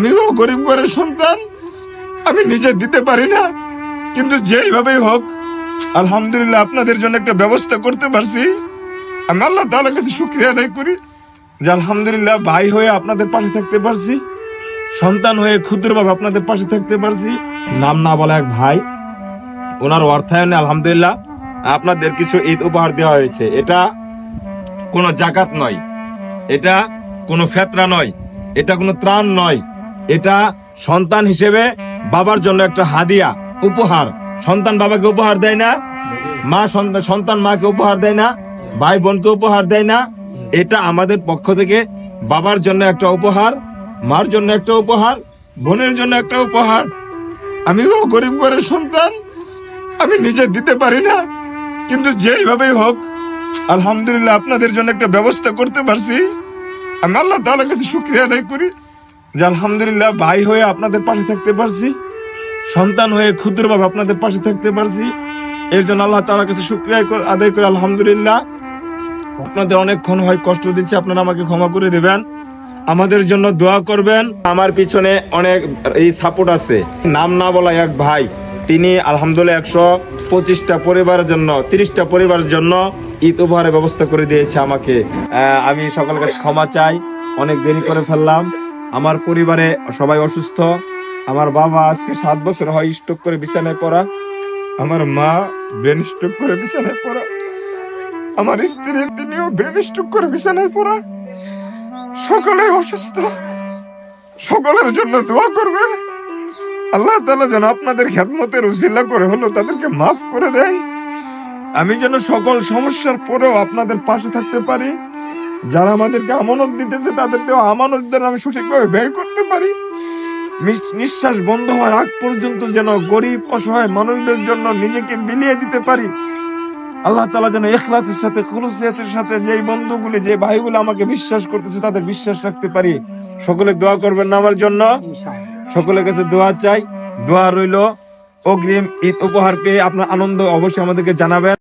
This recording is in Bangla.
আমিও গরিব ঘরের সন্তান। আমি নিজে দিতে পারি না। কিন্তু যেইভাবেই হোক, আলহামদুলিল্লাহ আপনাদের জন্য একটা ব্যবস্থা করতে পারছি। আমি আল্লাহ তাআলার কাছে শুক্রিয়া আদায় করি যে আলহামদুলিল্লাহ ভাই হয়ে আপনাদের পাশে থাকতে পারছি, সন্তান হয়ে ক্ষুদ্রভাবে আপনাদের পাশে থাকতে পারছি। নাম না বলা এক ভাই, ওনার অর্থায়নে আলহামদুলিল্লাহ আপনাদের কিছু ঈদ উপহার দেওয়া হয়েছে। এটা কোনো জাকাত নয়, এটা কোনো ফেতরা নয়, এটা কোনো ত্রাণ নয়। এটা সন্তান হিসেবে বাবার জন্য একটা হাদিয়া, উপহার। সন্তান বাবাকে উপহার দেয় না, মা সন্তান মাকে উপহার দেয় না, ভাই বোনকে উপহার দেয় না। এটা আমাদের পক্ষ থেকে বাবার জন্য একটা উপহার, মার জন্য একটা উপহার, বোনের জন্য একটা উপহার। আমিও গরিব ঘরের সন্তান, আমি নিজে দিতে পারি না। কিন্তু যেইভাবেই হোক, আলহামদুলিল্লাহ আপনাদের জন্য একটা ব্যবস্থা করতে পারছি। আমি আল্লাহ তাআলার কাছে শুক্রিয়া আদায় করি। যে আলহামদুলিল্লাহ ভাই হয়ে আপনাদের পাশে থাকতে পারছি, সন্তান হয়ে ক্ষুদ্রভাবে আপনাদের পাশে থাকতে পারছি। এর জন্য আল্লাহ তাআলার কাছে শুক্রিয়া কর- আদায় করে, আলহামদুলিল্লাহ। আপনাদের অনেকক্ষণ হয় কষ্ট দিচ্ছে, আপনারা আমাকে ক্ষমা করে দেবেন। আমাদের জন্য দোয়া করবেন। আমার পিছনে অনেক এই সাপোর্ট আছে। নাম না বলা এক ভাই, তিনি আলহামদুলিল্লাহ একশো পঁচিশটা পরিবারের জন্য, তিরিশটা পরিবারের জন্য ঈদ উপহারের ব্যবস্থা করে দিয়েছে আমাকে। আমি সকলের কাছে ক্ষমা চাই। অনেক দেরি করে ফেললাম। আমার পরিবারে সবাই অসুস্থ। আমার বাবা আজকে সাত বছর হয় স্ট্রোক করে বিছানায় পড়া। আমার মা ব্রেন স্ট্রোক করে বিছানায় পড়া। আমার স্ত্রী তিনিও ব্রেন স্ট্রোক করে বিছানায় পড়া। সকলে অসুস্থ। সকলের জন্য দোয়া করবেন। আল্লাহ তাআলা যেন আপনাদের খেদমতের উসিলা করে হলো তাদেরকে মাফ করে দেয়। আমি যেন সকল সমস্যার পরেও আপনাদের পাশে থাকতে পারি। যারা আমাদেরকে আমানত দিতেছে, তাদেরকেও আমানত যেন আমি সঠিকভাবে ব্যয় করতে পারি। নিঃশ্বাস বন্ধ হওয়ার আগ পর্যন্ত যেন গরিব, অসহায় মানুষদের জন্য নিজেকে মিলিয়ে দিতে পারি। আল্লাহ তালা যেন এখলাসের সাথে, খুলুসিয়াতের সাথে যে বন্ধুগুলি, যে ভাইগুলো আমাকে বিশ্বাস করতেছে, তাদের বিশ্বাস রাখতে পারি। সকলে দোয়া করবেন না আমার জন্য? সকলের কাছে দোয়া চাই। দোয়া রইল, অগ্রিম ঈদ উপহার পেয়ে আপনার আনন্দ অবশ্যই আমাদেরকে জানাবেন।